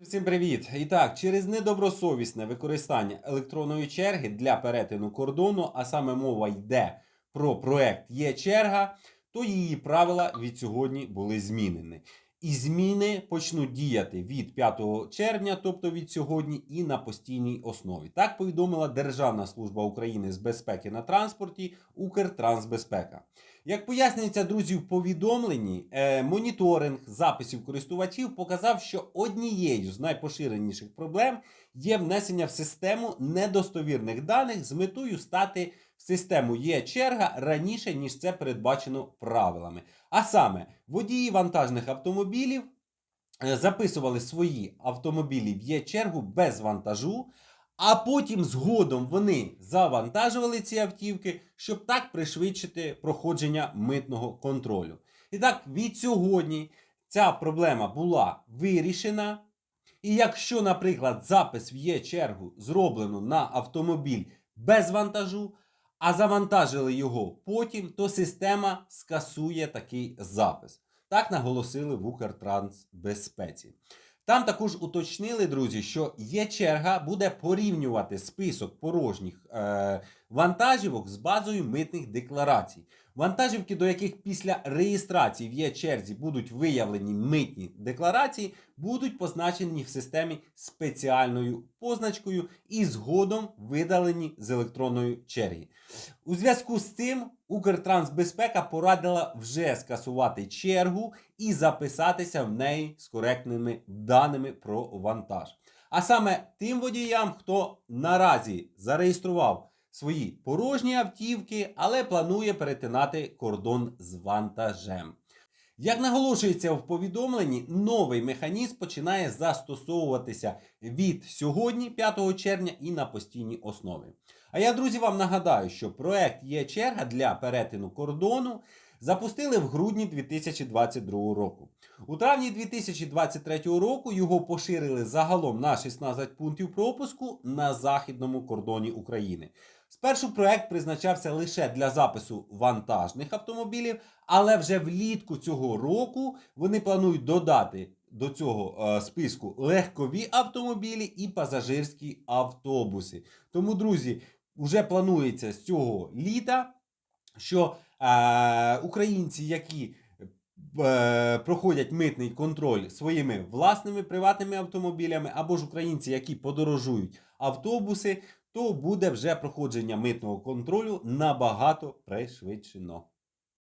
Всім привіт! І так, через недобросовісне використання електронної черги для перетину кордону, а саме мова йде про проект Є черга, то її правила від сьогодні були змінені. І зміни почнуть діяти від 5 червня, тобто від сьогодні, і на постійній основі. Так повідомила Державна служба України з безпеки на транспорті Укртрансбезпека. Як пояснюється, друзі, в повідомленні, е, моніторинг записів користувачів показав, що однією з найпоширеніших проблем є внесення в систему недостовірних даних з метою стати в систему є черга раніше, ніж це передбачено правилами. А саме, водії вантажних автомобілів е, записували свої автомобілі в є чергу без вантажу. А потім згодом вони завантажували ці автівки, щоб так пришвидшити проходження митного контролю. І так, від сьогодні ця проблема була вирішена. І якщо, наприклад, запис в є чергу зроблено на автомобіль без вантажу, а завантажили його потім, то система скасує такий запис. Так наголосили в Укртрансбезпеці. Там також уточнили, друзі, що є черга буде порівнювати список порожніх е, вантажівок з базою митних декларацій. Вантажівки, до яких після реєстрації в є черзі будуть виявлені митні декларації, будуть позначені в системі спеціальною позначкою і згодом видалені з електронної черги. У зв'язку з цим Укртрансбезпека порадила вже скасувати чергу і записатися в неї з коректними даними про вантаж. А саме тим водіям, хто наразі зареєстрував свої порожні автівки, але планує перетинати кордон з вантажем. Як наголошується в повідомленні, новий механізм починає застосовуватися від сьогодні, 5 червня, і на постійній основі. А я, друзі, вам нагадаю, що проект є черга для перетину кордону. Запустили в грудні 2022 року. У травні 2023 року його поширили загалом на 16 пунктів пропуску на західному кордоні України. Спершу проект призначався лише для запису вантажних автомобілів, але вже влітку цього року вони планують додати до цього е, списку легкові автомобілі і пасажирські автобуси. Тому, друзі, вже планується з цього літа, що е, українці, які е, проходять митний контроль своїми власними приватними автомобілями, або ж українці, які подорожують автобуси, то буде вже проходження митного контролю набагато пришвидшено.